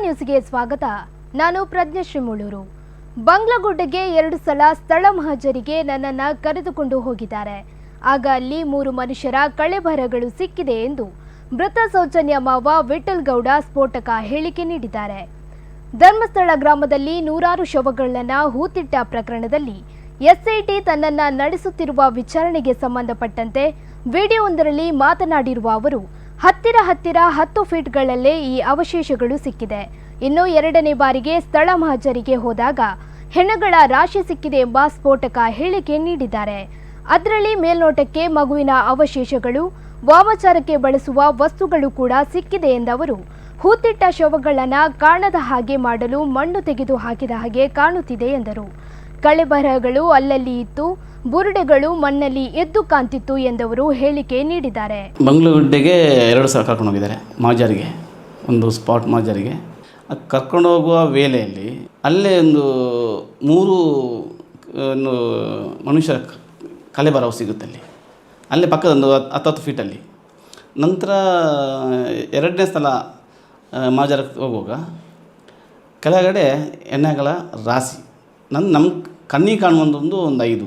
ನ್ಯೂಸ್ಗೆ ಸ್ವಾಗತ. ನಾನು ಪ್ರಜ್ಞಶ್ರೀ ಮುಳೂರು ಬಂಗ್ಲಗುಡ್ಡೆಗೆ ಎರಡು ಸಲ ಸ್ಥಳ ಮಹಜರಿಗೆ ನನ್ನನ್ನು ಕರೆದುಕೊಂಡು ಹೋಗಿದ್ದಾರೆ. ಆಗ ಅಲ್ಲಿ ಮೂರು ಮನುಷ್ಯರ ಕಳೆಬರಗಳು ಸಿಕ್ಕಿದೆ ಎಂದು ಮೃತ ಸೌಜನ್ಯ ಮಾವ ವಿಠಲ್ ಗೌಡ ಸ್ಫೋಟಕ ಹೇಳಿಕೆ ನೀಡಿದ್ದಾರೆ. ಧರ್ಮಸ್ಥಳ ಗ್ರಾಮದಲ್ಲಿ ನೂರಾರು ಶವಗಳನ್ನು ಹೂತಿಟ್ಟ ಪ್ರಕರಣದಲ್ಲಿ ಎಸ್ಐಟಿ ತನ್ನನ್ನ ನಡೆಸುತ್ತಿರುವ ವಿಚಾರಣೆಗೆ ಸಂಬಂಧಪಟ್ಟಂತೆ ವಿಡಿಯೋವೊಂದರಲ್ಲಿ ಮಾತನಾಡಿರುವ ಅವರು ಹತ್ತಿರ ಹತ್ತಿರ ಹತ್ತು ಫೀಟ್ಗಳಲ್ಲೇ ಈ ಅವಶೇಷಗಳು ಸಿಕ್ಕಿದೆ. ಇನ್ನು ಎರಡನೇ ಬಾರಿಗೆ ಸ್ಥಳ ಮಹಜರಿಗೆ ಹೋದಾಗ ಹೆಣಗಳ ರಾಶಿ ಸಿಕ್ಕಿದೆ ಎಂಬ ಸ್ಫೋಟಕ ಹೇಳಿಕೆ ನೀಡಿದ್ದಾರೆ. ಅದರಲ್ಲಿ ಮೇಲ್ನೋಟಕ್ಕೆ ಮಗುವಿನ ಅವಶೇಷಗಳು, ವಾಮಚಾರಕ್ಕೆ ಬಳಸುವ ವಸ್ತುಗಳು ಕೂಡ ಸಿಕ್ಕಿದೆ ಎಂದವರು. ಹೂತಿಟ್ಟ ಶವಗಳನ್ನು ಕಾಣದ ಹಾಗೆ ಮಾಡಲು ಮಣ್ಣು ತೆಗೆದು ಹಾಕಿದ ಹಾಗೆ ಕಾಣುತ್ತಿದೆ ಎಂದರು. ಕಳೆಬರಹಗಳು ಅಲ್ಲಲ್ಲಿ ಇತ್ತು. ಬುರುಡೆಗಳು ಮಣ್ಣಲ್ಲಿ ಎದ್ದು ಕಾಂತಿತ್ತು ಎಂದವರು ಹೇಳಿಕೆ ನೀಡಿದ್ದಾರೆ. ಮಂಗಳಗುಡ್ಡೆಗೆ ಎರಡು ಸಲ ಕರ್ಕೊಂಡು ಹೋಗಿದ್ದಾರೆ, ಮಾಜಾರಿಗೆ. ಒಂದು ಸ್ಪಾಟ್ ಮಾಜರಿಗೆ. ಕರ್ಕೊಂಡು ಹೋಗುವ ವೇಳೆಯಲ್ಲಿ ಅಲ್ಲೇ ಒಂದು ಮೂರು ಮನುಷ್ಯರ ಕಲೆಬರವು ಸಿಗುತ್ತೆ ಅಲ್ಲಿ. ಅಲ್ಲೇ ಪಕ್ಕದೊಂದು ಹತ್ತು ಹತ್ತು ಫೀಟಲ್ಲಿ. ನಂತರ ಎರಡನೇ ಸಲ ಮಾಜಾರಕ್ಕೆ ಹೋಗುವಾಗ ಕೆಳಗಡೆ ಎಣ್ಣೆಗಳ ರಾಶಿ. ನನ್ನ ನಮ್ಮ ಕಣ್ಣಿಗೆ ಕಾಣುವಂಥದ್ದು ಒಂದು ಐದು.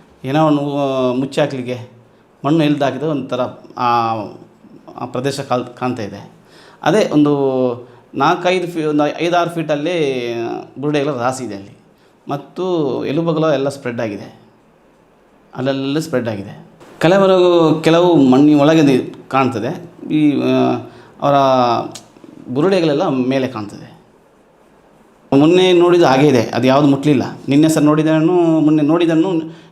ಹೆಣವನ್ನು ಮುಚ್ಚಿ ಹಾಕಲಿಕ್ಕೆ ಮಣ್ಣು ಹಾಕಿದ ಒಂಥರ ಆ ಪ್ರದೇಶ ಕಾಲ್, ಕಾಣ್ತಾ ಇದೆ. ಅದೇ ಒಂದು ನಾಲ್ಕೈದು ಫೀ, ಒಂದು ಐದಾರು ಫೀಟಲ್ಲಿ ಬುರುಡೆಗಳ ರಾಸಿ ಇದೆ ಅಲ್ಲಿ. ಮತ್ತು ಎಲುಬುಗಳು ಎಲ್ಲ ಸ್ಪ್ರೆಡ್ ಆಗಿದೆ. ಅಲ್ಲೆಲ್ಲ ಸ್ಪ್ರೆಡ್ ಆಗಿದೆ. ಕೆಲವರು ಕೆಲವು ಮಣ್ಣಿನ ಒಳಗೆ ಕಾಣ್ತದೆ. ಈ ಅವರ ಬುರುಡೆಗಳೆಲ್ಲ ಮೇಲೆ ಕಾಣ್ತದೆ. ಮೊನ್ನೆ ನೋಡಿದ ಹಾಗೆ ಇದೆ. ಅದು ಯಾವುದು ಮುಟ್ಲಿಲ್ಲ. ನಿನ್ನೆ ಸರ್ ನೋಡಿದನು, ಮೊನ್ನೆ ನೋಡಿದನ್ನು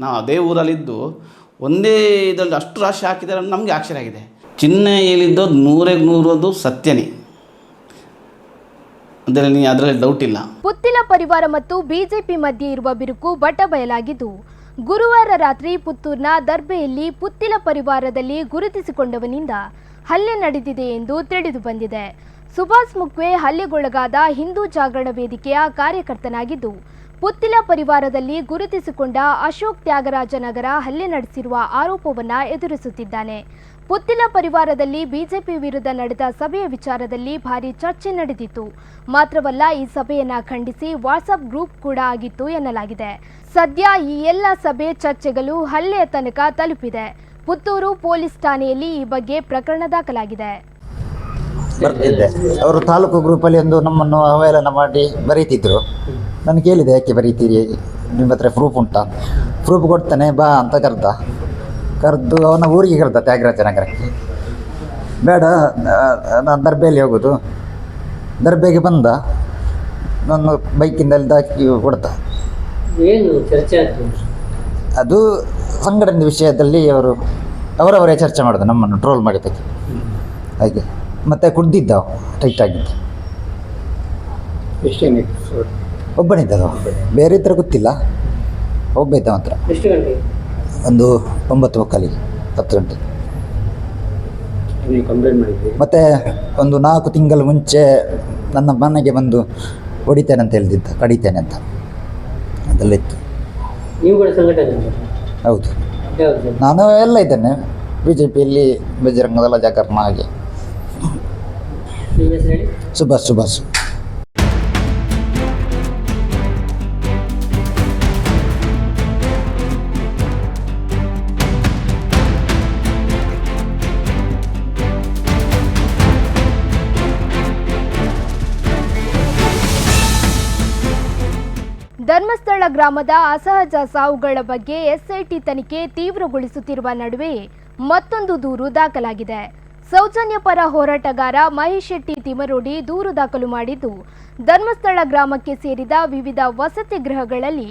ನಾವು ಅದೇ ಊರಲ್ಲಿದ್ದು ಒಂದೇ ಇದರಲ್ಲಿ ಅಷ್ಟು ರಾಶಿ ಹಾಕಿದ್ದಾರೆ ನಮಗೆ ಆಶ್ಚರ್ಯ ಆಗಿದೆ. ಚಿನ್ನ ಹೇಳಿದ್ದು ನೂರಿಗೆ ನೂರದು ಸತ್ಯನೇ. ಅದರಲ್ಲಿ ಅದರಲ್ಲಿ ಡೌಟ್ ಇಲ್ಲ. ಪುತ್ತಿಲ ಪರಿವಾರ ಮತ್ತು ಬಿಜೆಪಿ ಮಧ್ಯೆ ಇರುವ ಬಿರುಕು ಬಟ ಬಯಲಾಗಿದ್ದು, ಗುರುವಾರ ರಾತ್ರಿ ಪುತ್ತೂರಿನ ದರ್ಬೆಯಲ್ಲಿ ಪುತ್ತಿಲ ಪರಿವಾರದಲ್ಲಿ ಗುರುತಿಸಿಕೊಂಡವನಿಂದ ಹಲ್ಲೆ ನಡೆದಿದೆ ಎಂದು ತಿಳಿದು ಬಂದಿದೆ. ಸುಭಾಷ್ ಮುಕ್ವೆ ಹಲ್ಲೆಗೊಳಗಾದ ಹಿಂದೂ ಜಾಗರಣ ವೇದಿಕೆಯ ಕಾರ್ಯಕರ್ತನಾಗಿದ್ದು ಪುತ್ತಿಲ ಪರಿವಾರದಲ್ಲಿ ಗುರುತಿಸಿಕೊಂಡ ಅಶೋಕ್ ತ್ಯಾಗರಾಜನಗರ ಹಲ್ಲೆ ನಡೆಸಿರುವ ಆರೋಪವನ್ನ ಎದುರಿಸುತ್ತಿದ್ದಾನೆ. ಪುತ್ತಿಲ ಪರಿವಾರದಲ್ಲಿ ಬಿಜೆಪಿ ವಿರುದ್ಧ ನಡೆದ ಸಭೆಯ ವಿಚಾರದಲ್ಲಿ ಭಾರಿ ಚರ್ಚೆ ನಡೆದಿತ್ತು. ಮಾತ್ರವಲ್ಲ, ಈ ಸಭೆಯನ್ನು ಖಂಡಿಸಿ ವಾಟ್ಸಪ್ ಗ್ರೂಪ್ ಕೂಡ ಆಗಿತ್ತು ಎನ್ನಲಾಗಿದೆ. ಸದ್ಯ ಈ ಎಲ್ಲ ಸಭೆ ಚರ್ಚೆಗಳು ಹಲ್ಲೆಯ ತನಕ ತಲುಪಿದೆ. ಪುತ್ತೂರು ಪೊಲೀಸ್ ಠಾಣೆಯಲ್ಲಿ ಈ ಬಗ್ಗೆ ಪ್ರಕರಣ ದಾಖಲಾಗಿದೆ. ಬರ್ತಿದ್ದೆ. ಅವರು ತಾಲೂಕು ಗ್ರೂಪಲ್ಲಿ ಒಂದು ನಮ್ಮನ್ನು ಅವಹೇಳನ ಮಾಡಿ ಬರೀತಿದ್ರು. ನಾನು ಕೇಳಿದೆ ಯಾಕೆ ಬರೀತೀರಿ? ನಿಮ್ಮ ಹತ್ರ ಪ್ರೂಫ್ ಉಂಟಾ? ಪ್ರೂಫ್ ಕೊಡ್ತಾನೆ ಬಾ ಅಂತ ಕರೆದ. ಕರೆದು ಅವನ ಊರಿಗೆ ಕರೆದ ತ್ಯಾಗರಾಜ ನಗರಕ್ಕೆ. ಬೇಡ ನಾನು ದರ್ಬೆಯಲ್ಲಿ ಹೋಗೋದು. ದರ್ಬೆಗೆ ಬಂದ. ನಾನು ಬೈಕಿಂದಲ್ಲಿ ದಾಕಿ ಕೊಡ್ತ. ಏನು ಚರ್ಚೆ ಆಯ್ತು? ಅದು ಸಂಘಟನೆ ವಿಷಯದಲ್ಲಿ ಅವರು ಅವರವರೇ ಚರ್ಚೆ ಮಾಡೋದು ನಮ್ಮನ್ನು ಟ್ರೋಲ್ ಮಾಡಿದ್ದಕ್ಕೆ. ಹಾಗೆ. ಮತ್ತೆ ಕುಡ್ದಿದ್ದ ಟೈಟ್ ಆಗಿದ್ದ. ಎಷ್ಟು ಒಬ್ಬನಿದ್ದ. ಬೇರೆ ಇದ್ರ ಗೊತ್ತಿಲ್ಲ. ಒಬ್ಬ ಇದ್ದ ಮಾತ್ರ ಎಷ್ಟು ಗಂಟೆ? ಒಂದು ಒಂಬತ್ತು ಮಕ್ಕಳಿಗೆ ಹತ್ತು ಗಂಟೆ. ನೀವು ಕಂಪ್ಲೇಂಟ್ ಮಾಡಿದ್ರಿ? ಮತ್ತೆ ಒಂದು ನಾಲ್ಕು ತಿಂಗಳ ಮುಂಚೆ ನನ್ನ ಮನೆಗೆ ಬಂದು ಹೊಡಿತೇನೆ ಅಂತ ಹೇಳಿದ್ದ ಕಡಿತೇನೆ ಅಂತ. ಅದೆಲ್ಲ ಇತ್ತು ಸಂಘಟನೆ ಹೌದು. ಯಾವುದು? ನಾನು ಎಲ್ಲ ಇದ್ದೇನೆ. ಬಿ ಜೆ ಪಿಯಲ್ಲಿ ಬಜರಂಗದಲ್ಲ ಜಾಗರಣ ಹಾಗೆ. ಸುಭಾಷ್ ಸುಭಾಷ್ ಧರ್ಮಸ್ಥಳ ಗ್ರಾಮದ ಅಸಹಜ ಸಾವುಗಳ ಬಗ್ಗೆ ಎಸ್ಐಟಿ ತನಿಖೆ ತೀವ್ರಗೊಳಿಸುತ್ತಿರುವ ನಡುವೆಯೇ ಮತ್ತೊಂದು ದೂರು ದಾಖಲಾಗಿದೆ. ಸೌಜನ್ಯ ಪರ ಹೋರಾಟಗಾರ ಮಹೇಶ್ ಶೆಟ್ಟಿ ತಿಮರೋಡಿ ದೂರು ದಾಖಲು ಮಾಡಿದ್ದು, ಧರ್ಮಸ್ಥಳ ಗ್ರಾಮಕ್ಕೆ ಸೇರಿದ ವಿವಿಧ ವಸತಿ ಗೃಹಗಳಲ್ಲಿ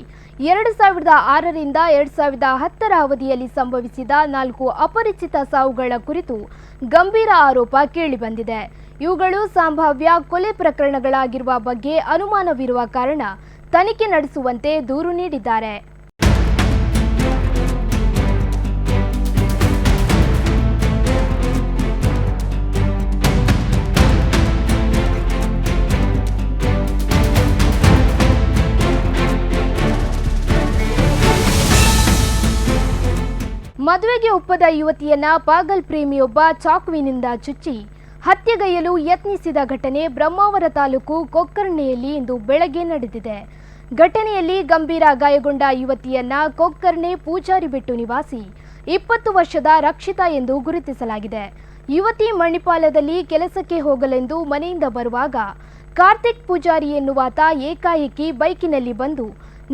ಎರಡು ಸಾವಿರದ ಆರರಿಂದ ಎರಡು ಸಾವಿರದ ಹತ್ತರ ಅವಧಿಯಲ್ಲಿ ಸಂಭವಿಸಿದ ನಾಲ್ಕು ಅಪರಿಚಿತ ಸಾವುಗಳ ಕುರಿತು ಗಂಭೀರ ಆರೋಪ ಕೇಳಿಬಂದಿದೆ. ಇವುಗಳು ಸಂಭಾವ್ಯ ಕೊಲೆ ಪ್ರಕರಣಗಳಾಗಿರುವ ಬಗ್ಗೆ ಅನುಮಾನವಿರುವ ಕಾರಣ ತನಿಖೆ ನಡೆಸುವಂತೆ ದೂರು ನೀಡಿದ್ದಾರೆ. ಮದುವೆಗೆ ಒಪ್ಪದ ಯುವತಿಯನ್ನ ಪಾಗಲ್ ಪ್ರೇಮಿಯೊಬ್ಬ ಚಾಕುವಿನಿಂದ ಚುಚ್ಚಿ ಹತ್ಯೆಗೈಯಲು ಯತ್ನಿಸಿದ ಘಟನೆ ಬ್ರಹ್ಮಾವರ ತಾಲೂಕು ಕೊಕ್ಕರ್ಣೆಯಲ್ಲಿ ಇಂದು ಬೆಳಗ್ಗೆ ನಡೆದಿದೆ. ಘಟನೆಯಲ್ಲಿ ಗಂಭೀರ ಗಾಯಗೊಂಡ ಯುವತಿಯನ್ನ ಕೊಕ್ಕರ್ಣೆ ಪೂಜಾರಿ ಬೆಟ್ಟು ನಿವಾಸಿ, ಇಪ್ಪತ್ತು ವರ್ಷದ ರಕ್ಷಿತಾ ಎಂದು ಗುರುತಿಸಲಾಗಿದೆ. ಯುವತಿ ಮಣಿಪಾಲದಲ್ಲಿ ಕೆಲಸಕ್ಕೆ ಹೋಗಲೆಂದು ಮನೆಯಿಂದ ಬರುವಾಗ ಕಾರ್ತಿಕ್ ಪೂಜಾರಿ ಎನ್ನುವಾತ ಏಕಾಏಕಿ ಬೈಕಿನಲ್ಲಿ ಬಂದು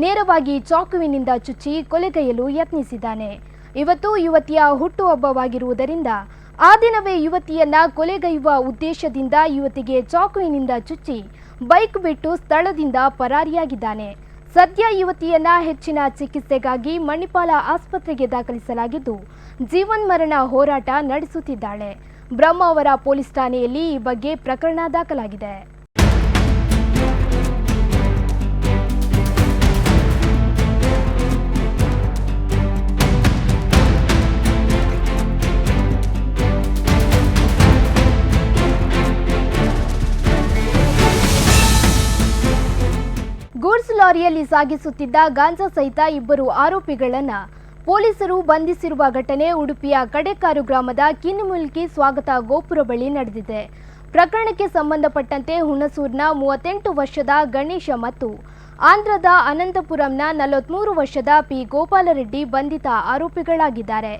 ನೇರವಾಗಿ ಚಾಕುವಿನಿಂದ ಚುಚ್ಚಿ ಕೊಲೆಗೈಯಲು ಯತ್ನಿಸಿದ್ದಾನೆ. ಇವತ್ತು ಯುವತಿಯ ಹುಟ್ಟುಹಬ್ಬವಾಗಿರುವುದರಿಂದ ಆ ದಿನವೇ ಯುವತಿಯನ್ನ ಕೊಲೆಗೈಯುವ ಉದ್ದೇಶದಿಂದ ಯುವತಿಗೆ ಚಾಕುವಿನಿಂದ ಚುಚ್ಚಿ ಬೈಕ್ ಬಿಟ್ಟು ಸ್ಥಳದಿಂದ ಪರಾರಿಯಾಗಿದ್ದಾನೆ. ಸದ್ಯ ಯುವತಿಯನ್ನ ಹೆಚ್ಚಿನ ಚಿಕಿತ್ಸೆಗಾಗಿ ಮಣಿಪಾಲ ಆಸ್ಪತ್ರೆಗೆ ದಾಖಲಿಸಲಾಗಿದ್ದು, ಜೀವನ್ ಮರಣ ಹೋರಾಟ ನಡೆಸುತ್ತಿದ್ದಾಳೆ. ಬ್ರಹ್ಮಾವರ ಪೊಲೀಸ್ ಠಾಣೆಯಲ್ಲಿ ಈ ಬಗ್ಗೆ ಪ್ರಕರಣ ದಾಖಲಾಗಿದೆ. ಸಾಗಿಸುತ್ತಿದ್ದ ಗಾಂಜಾ ಸಹಿತ ಇಬ್ಬರು ಆರೋಪಿಗಳನ್ನು ಪೊಲೀಸರು ಬಂಧಿಸಿರುವ ಘಟನೆ ಉಡುಪಿಯ ಕಡೆಕಾರು ಗ್ರಾಮದ ಕಿನ್ಮುಲ್ಕಿ ಸ್ವಾಗತ ಗೋಪುರ ಬಳಿ ನಡೆದಿದೆ. ಪ್ರಕರಣಕ್ಕೆ ಸಂಬಂಧಪಟ್ಟಂತೆ ಹುಣಸೂರಿನ ಮೂವತ್ತೆಂಟು ವರ್ಷದ ಗಣೇಶ ಮತ್ತು ಆಂಧ್ರದ ಅನಂತಪುರಂನ ನಲವತ್ಮೂರು ವರ್ಷದ ಪಿ ಗೋಪಾಲರೆಡ್ಡಿ ಬಂಧಿತ ಆರೋಪಿಗಳಾಗಿದ್ದಾರೆ.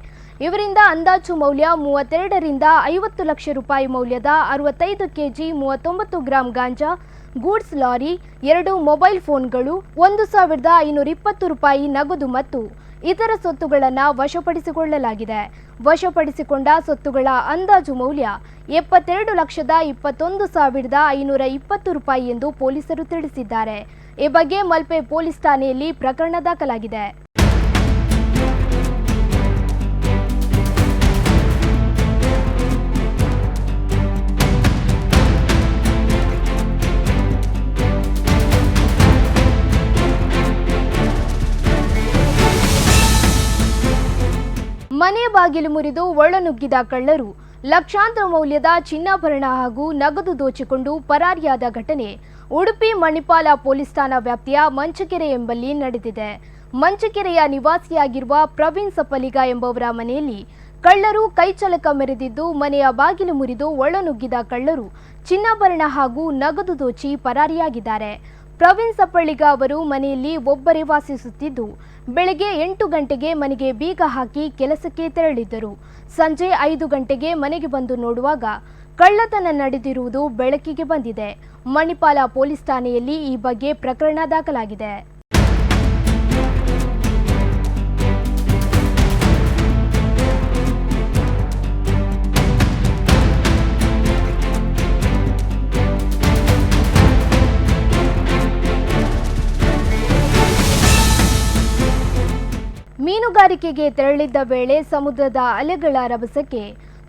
ಇವರಿಂದ ಅಂದಾಜು ಮೌಲ್ಯ ಮೂವತ್ತೆರಡರಿಂದ ಐವತ್ತು ಲಕ್ಷ ರೂಪಾಯಿ ಮೌಲ್ಯದ ಅರವತ್ತೈದು ಕೆಜಿ ಮೂವತ್ತೊಂಬತ್ತು ಗ್ರಾಂ ಗಾಂಜಾ ಗೂಡ್ಸ್ ಲಾರಿ, ಎರಡು ಮೊಬೈಲ್ ಫೋನ್ಗಳು, ಒಂದು ಸಾವಿರದ ಐನೂರ ಇಪ್ಪತ್ತು ರೂಪಾಯಿ ನಗದು ಮತ್ತು ಇತರ ಸೊತ್ತುಗಳನ್ನು ವಶಪಡಿಸಿಕೊಳ್ಳಲಾಗಿದೆ. ವಶಪಡಿಸಿಕೊಂಡ ಸೊತ್ತುಗಳ ಅಂದಾಜು ಮೌಲ್ಯ ಎಪ್ಪತ್ತೆರಡು ಲಕ್ಷದ ಇಪ್ಪತ್ತೊಂದು ಸಾವಿರದ ಐನೂರ ಇಪ್ಪತ್ತು ರೂಪಾಯಿ ಎಂದು ಪೊಲೀಸರು ತಿಳಿಸಿದ್ದಾರೆ. ಈ ಬಗ್ಗೆ ಮಲ್ಪೆ ಪೊಲೀಸ್ ಠಾಣೆಯಲ್ಲಿ ಪ್ರಕರಣ ದಾಖಲಾಗಿದೆ. ಬಾಗಿಲು ಮುರಿದು ಒಳನುಗ್ಗಿದ ಕಳ್ಳರು. ಲಕ್ಷಾಂತರ ಮೌಲ್ಯದ ಚಿನ್ನಾಭರಣ ಹಾಗೂ ನಗದು ದೋಚಿಕೊಂಡು ಪರಾರಿಯಾದ ಘಟನೆ. ಉಡುಪಿ ಮಣಿಪಾಲ ಪೊಲೀಸ್ ಠಾಣಾ ವ್ಯಾಪ್ತಿಯ ಮಂಚಕೆರೆ ಎಂಬಲ್ಲಿ ನಡೆದಿದೆ. ಮಂಚಕೆರೆಯ ನಿವಾಸಿಯಾಗಿರುವ ಪ್ರವೀಣ್ ಸಪ್ಪಲಿಗ ಎಂಬವರ ಮನೆಯಲ್ಲಿ ಕಳ್ಳರು ಕೈಚಲಕ ಮೆರೆದಿದ್ದು ಮನೆಯ ಬಾಗಿಲು ಮುರಿದು ಒಳನುಗ್ಗಿದ ಕಳ್ಳರು ಚಿನ್ನಾಭರಣ ಹಾಗೂ ನಗದು ದೋಚಿ ಪರಾರಿಯಾಗಿದ್ದಾರೆ. ಪ್ರವೀಣ್ ಸಪ್ಪಳಿಗ ಅವರು ಮನೆಯಲ್ಲಿ ಒಬ್ಬರೇ ವಾಸಿಸುತ್ತಿದ್ದು ಬೆಳಗ್ಗೆ ಎಂಟು ಗಂಟೆಗೆ ಮನೆಗೆ ಬೀಗ ಹಾಕಿ ಕೆಲಸಕ್ಕೆ ತೆರಳಿದ್ದರು. ಸಂಜೆ ಐದು ಗಂಟೆಗೆ ಮನೆಗೆ ಬಂದು ನೋಡುವಾಗ ಕಳ್ಳತನ ನಡೆದಿರುವುದು ಬೆಳಕಿಗೆ ಬಂದಿದೆ. ಮಣಿಪಾಲ ಪೊಲೀಸ್ ಠಾಣೆಯಲ್ಲಿ ಈ ಬಗ್ಗೆ ಪ್ರಕರಣ ದಾಖಲಾಗಿದೆ. ಮೀನುಗಾರಿಕೆಗೆ ತೆರಳಿದ್ದ ವೇಳೆ ಸಮುದ್ರದ ಅಲೆಗಳ ರಭಸಕ್ಕೆ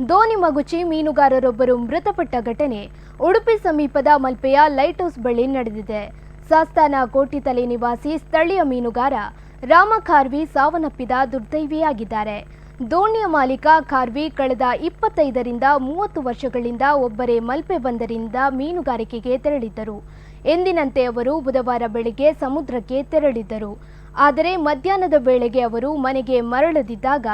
ದೋಣಿ ಮಗುಚಿ ಮೀನುಗಾರರೊಬ್ಬರು ಮೃತಪಟ್ಟ ಘಟನೆ. ಉಡುಪಿ ಸಮೀಪದ ಮಲ್ಪೆಯ ಲೈಟ್ ಹೌಸ್ ಬಳಿ ನಡೆದಿದೆ. ಸಾಸ್ತಾನ ಕೋಟಿತಲೆ ನಿವಾಸಿ ಸ್ಥಳೀಯ ಮೀನುಗಾರ ರಾಮ ಖಾರ್ವಿ ಸಾವನ್ನಪ್ಪಿದ ದುರ್ದೈವಿಯಾಗಿದ್ದಾರೆ. ದೋಣಿಯ ಮಾಲೀಕ ಖಾರ್ವಿ ಕಳೆದ ಇಪ್ಪತ್ತೈದರಿಂದ ಮೂವತ್ತು ವರ್ಷಗಳಿಂದ ಒಬ್ಬರೇ ಮಲ್ಪೆ ಬಂದರಿಂದ ಮೀನುಗಾರಿಕೆಗೆ ತೆರಳಿದ್ದರು. ಎಂದಿನಂತೆ ಅವರು ಬುಧವಾರ ಬೆಳಿಗ್ಗೆ ಸಮುದ್ರಕ್ಕೆ ತೆರಳಿದ್ದರು. ಆದರೆ ಮಧ್ಯಾಹ್ನದ ವೇಳೆಗೆ ಅವರು ಮನೆಗೆ ಮರಳದಿದ್ದಾಗ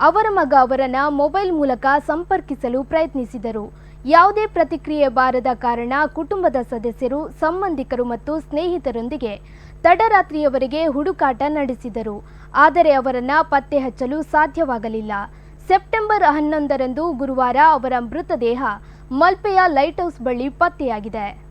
ಅವರ ಮಗ ಅವರನ್ನ ಮೊಬೈಲ್ ಮೂಲಕ ಸಂಪರ್ಕಿಸಲು ಪ್ರಯತ್ನಿಸಿದರು. ಯಾವುದೇ ಪ್ರತಿಕ್ರಿಯೆ ಬಾರದ ಕಾರಣ ಕುಟುಂಬದ ಸದಸ್ಯರು, ಸಂಬಂಧಿಕರು ಮತ್ತು ಸ್ನೇಹಿತರೊಂದಿಗೆ ತಡರಾತ್ರಿಯವರೆಗೆ ಹುಡುಕಾಟ ನಡೆಸಿದರು. ಆದರೆ ಅವರನ್ನ ಪತ್ತೆ ಹಚ್ಚಲು ಸಾಧ್ಯವಾಗಲಿಲ್ಲ. ಸೆಪ್ಟೆಂಬರ್ ಹನ್ನೊಂದರಂದು ಗುರುವಾರ ಅವರ ಮೃತದೇಹ ಮಲ್ಪೆಯ ಲೈಟ್ ಹೌಸ್ ಬಳಿ ಪತ್ತೆಯಾಗಿದೆ.